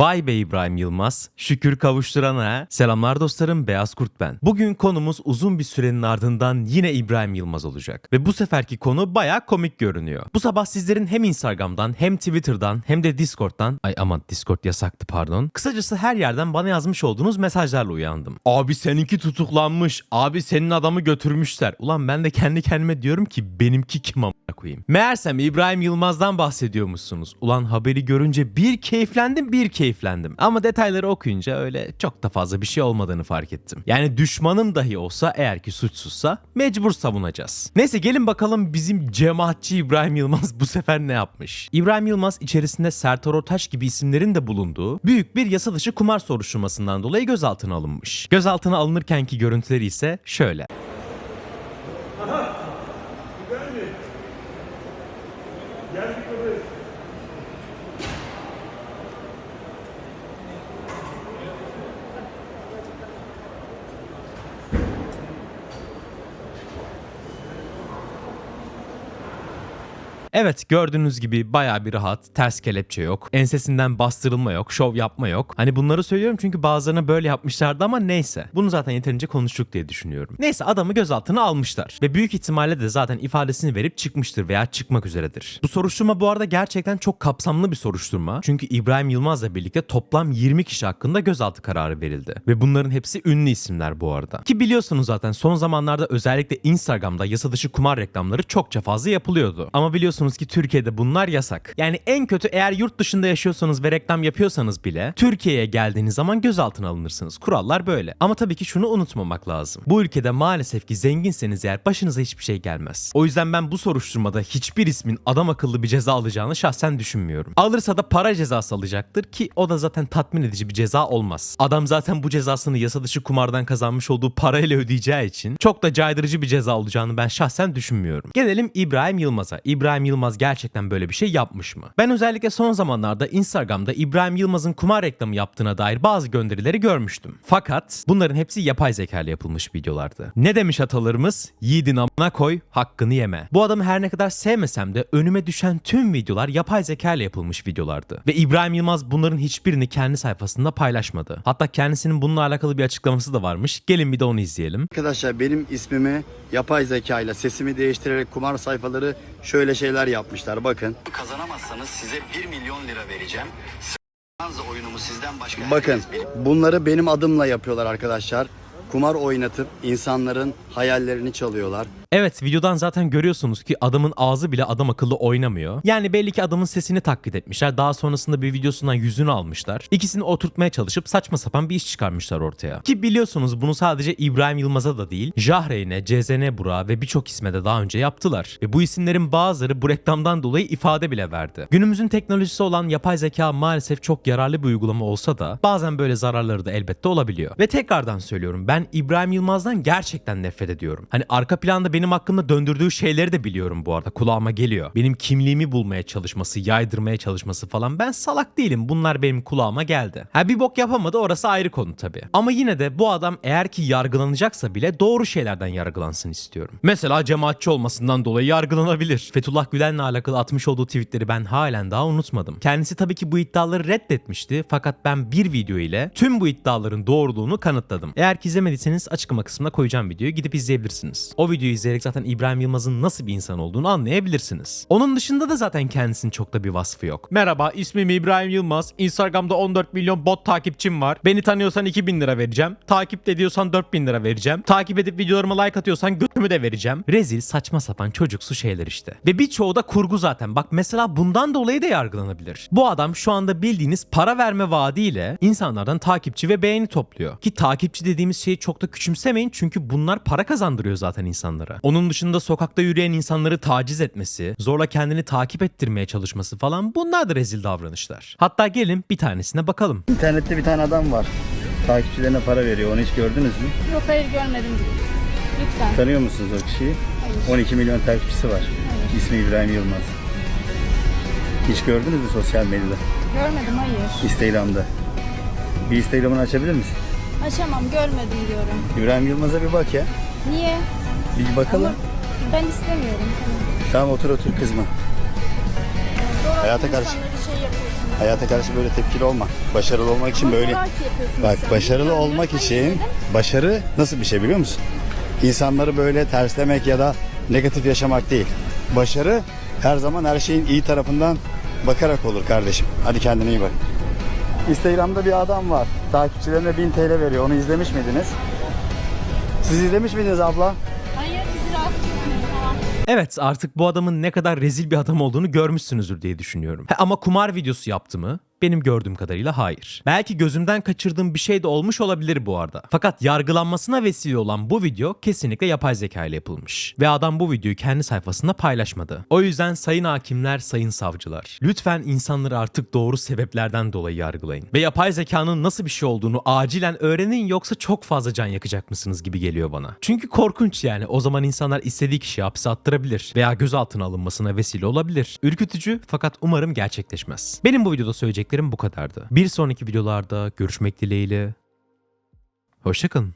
Vay be İbrahim Yılmaz. Şükür kavuşturana. Selamlar dostlarım Beyaz Kurt ben. Bugün konumuz uzun bir sürenin ardından yine İbrahim Yılmaz olacak. Ve bu seferki konu baya komik görünüyor. Bu sabah sizlerin hem Instagram'dan hem Twitter'dan hem de Discord'dan ay aman Discord yasaktı pardon. Kısacası her yerden bana yazmış olduğunuz mesajlarla uyandım. Abi seninki tutuklanmış. Abi senin adamı götürmüşler. Ulan ben de kendi kendime diyorum ki benimki kim amına koyayım. Meğersem İbrahim Yılmaz'dan bahsediyormuşsunuz. Ulan haberi görünce bir keyiflendim bir keyiflendim. Ama detayları okuyunca öyle çok da fazla bir şey olmadığını fark ettim. Yani düşmanım dahi olsa eğer ki suçsuzsa mecbur savunacağız. Neyse gelin bakalım bizim cemaatçi İbrahim Yılmaz bu sefer ne yapmış? İbrahim Yılmaz içerisinde Sertar Ortaç gibi isimlerin de bulunduğu büyük bir yasa dışı kumar soruşturmasından dolayı gözaltına alınmış. Gözaltına alınırkenki görüntüleri ise şöyle. Evet gördüğünüz gibi baya bir rahat, ters kelepçe yok, ensesinden bastırılma yok, şov yapma yok. Hani bunları söylüyorum çünkü bazılarına böyle yapmışlardı ama neyse. Bunu zaten yeterince konuştuk diye düşünüyorum. Neyse adamı gözaltına almışlar ve büyük ihtimalle de zaten ifadesini verip çıkmıştır veya çıkmak üzeredir. Bu soruşturma bu arada gerçekten çok kapsamlı bir soruşturma. Çünkü İbrahim Yılmaz'la birlikte toplam 20 kişi hakkında gözaltı kararı verildi. Ve bunların hepsi ünlü isimler bu arada. Ki biliyorsunuz zaten son zamanlarda özellikle Instagram'da yasa dışı kumar reklamları çokça fazla yapılıyordu. Ama biliyorsunuz ki Türkiye'de bunlar yasak. Yani en kötü eğer yurt dışında yaşıyorsanız ve reklam yapıyorsanız bile Türkiye'ye geldiğiniz zaman gözaltına alınırsınız. Kurallar böyle. Ama tabii ki şunu unutmamak lazım. Bu ülkede maalesef ki zenginseniz eğer başınıza hiçbir şey gelmez. O yüzden ben bu soruşturmada hiçbir ismin adam akıllı bir ceza alacağını şahsen düşünmüyorum. Alırsa da para cezası alacaktır ki o da zaten tatmin edici bir ceza olmaz. Adam zaten bu cezasını yasa dışı kumardan kazanmış olduğu parayla ödeyeceği için çok da caydırıcı bir ceza olacağını ben şahsen düşünmüyorum. Gelelim İbrahim Yılmaz'a. İbrahim Yılmaz gerçekten böyle bir şey yapmış mı? Ben özellikle son zamanlarda Instagram'da İbrahim Yılmaz'ın kumar reklamı yaptığına dair bazı gönderileri görmüştüm. Fakat bunların hepsi yapay zeka ile yapılmış videolardı. Ne demiş atalarımız? Yiğidin amına koy, hakkını yeme. Bu adamı her ne kadar sevmesem de önüme düşen tüm videolar yapay zeka ile yapılmış videolardı. Ve İbrahim Yılmaz bunların hiçbirini kendi sayfasında paylaşmadı. Hatta kendisinin bununla alakalı bir açıklaması da varmış. Gelin bir de onu izleyelim. Arkadaşlar benim ismimi yapay zeka ile sesimi değiştirerek kumar sayfaları şöyle şeyler yapmışlar bakın. Kazanamazsanız size 1 milyon lira vereceğim. Oyunumu sizden başka Bakın bunları benim adımla yapıyorlar arkadaşlar. Kumar oynatıp insanların hayallerini çalıyorlar. Evet videodan zaten görüyorsunuz ki adamın ağzı bile adam akıllı oynamıyor. Yani belli ki adamın sesini taklit etmişler. Daha sonrasında bir videosundan yüzünü almışlar. İkisini oturtmaya çalışıp saçma sapan bir iş çıkarmışlar ortaya. Ki biliyorsunuz bunu sadece İbrahim Yılmaz'a da değil, Jahreyn'e, CZN Burak'a ve birçok isme de daha önce yaptılar. Ve bu isimlerin bazıları bu reklamdan dolayı ifade bile verdi. Günümüzün teknolojisi olan yapay zeka maalesef çok yararlı bir uygulama olsa da bazen böyle zararları da elbette olabiliyor. Ve tekrardan söylüyorum ben İbrahim Yılmaz'dan gerçekten nefret ediyorum. Hani arka planda benim hakkımda döndürdüğü şeyleri de biliyorum bu arada kulağıma geliyor. Benim kimliğimi bulmaya çalışması, yaydırmaya çalışması falan ben salak değilim. Bunlar benim kulağıma geldi. Ha bir bok yapamadı orası ayrı konu tabii. Ama yine de bu adam eğer ki yargılanacaksa bile doğru şeylerden yargılansın istiyorum. Mesela cemaatçi olmasından dolayı yargılanabilir. Fethullah Gülen'le alakalı atmış olduğu tweetleri ben halen daha unutmadım. Kendisi tabii ki bu iddiaları reddetmişti fakat ben bir video ile tüm bu iddiaların doğruluğunu kanıtladım. Eğer ki izlemediyseniz açıklama kısmına koyacağım videoyu gidip izleyebilirsiniz. O videoyu izleyerek zaten İbrahim Yılmaz'ın nasıl bir insan olduğunu anlayabilirsiniz. Onun dışında da zaten kendisinin çok da bir vasfı yok. Merhaba ismim İbrahim Yılmaz. Instagram'da 14 milyon bot takipçim var. Beni tanıyorsan 2000 lira vereceğim. Takip ediyorsan 4000 lira vereceğim. Takip edip videolarıma like atıyorsan götümü de vereceğim. Rezil saçma sapan çocuksu şeyler işte. Ve birçoğu da kurgu zaten. Bak mesela bundan dolayı da yargılanabilir. Bu adam şu anda bildiğiniz para verme vaadiyle insanlardan takipçi ve beğeni topluyor. Ki takipçi dediğimiz şeyi çok da küçümsemeyin çünkü bunlar para kazandırıyor zaten insanlara. Onun dışında sokakta yürüyen insanları taciz etmesi, zorla kendini takip ettirmeye çalışması falan bunlar da rezil davranışlar. Hatta gelin bir tanesine bakalım. İnternette bir tane adam var. Takipçilerine para veriyor. Onu hiç gördünüz mü? Yok hayır görmedim. Lütfen. Tanıyor musunuz o kişiyi? 12 milyon takipçisi var. İsmi İbrahim Yılmaz. Hiç gördünüz mü sosyal medyada? Görmedim hayır. Instagram'da. Bir Instagram'ını açabilir misin? Açamam görmedim diyorum. İbrahim Yılmaz'a bir bak ya. Niye? Bir bakalım. Ama ben istemiyorum. Tamam otur otur kızma. Sonra Hayata karşı. şey yapıyorsunuz Hayata karşı böyle tepkili olma. Başarılı olmak için böyle Zoraki yapıyorsunuz Bak an. başarılı Biliyorum, olmak hayır için dedim. başarı nasıl bir şey biliyor musun? İnsanları böyle terslemek ya da negatif yaşamak değil. Başarı her zaman her şeyin iyi tarafından bakarak olur kardeşim. Hadi kendine iyi bak. Instagram'da bir adam var. Takipçilerine 1000 TL veriyor. Onu izlemiş miydiniz? Siz izlemiş miydiniz abla? Evet artık bu adamın ne kadar rezil bir adam olduğunu görmüşsünüzdür diye düşünüyorum. Ha, ama kumar videosu yaptı mı? Benim gördüğüm kadarıyla hayır. Belki gözümden kaçırdığım bir şey de olmuş olabilir bu arada. Fakat yargılanmasına vesile olan bu video kesinlikle yapay zeka ile yapılmış. Ve adam bu videoyu kendi sayfasında paylaşmadı. O yüzden sayın hakimler, sayın savcılar. Lütfen insanları artık doğru sebeplerden dolayı yargılayın. Ve yapay zekanın nasıl bir şey olduğunu acilen öğrenin yoksa çok fazla can yakacak mısınız gibi geliyor bana. Çünkü korkunç yani. O zaman insanlar istediği kişiyi hapse attırabilir veya gözaltına alınmasına vesile olabilir. Ürkütücü fakat umarım gerçekleşmez. Benim bu videoda söyleyeceklerim bu kadardı. Bir sonraki videolarda görüşmek dileğiyle. Hoşçakalın.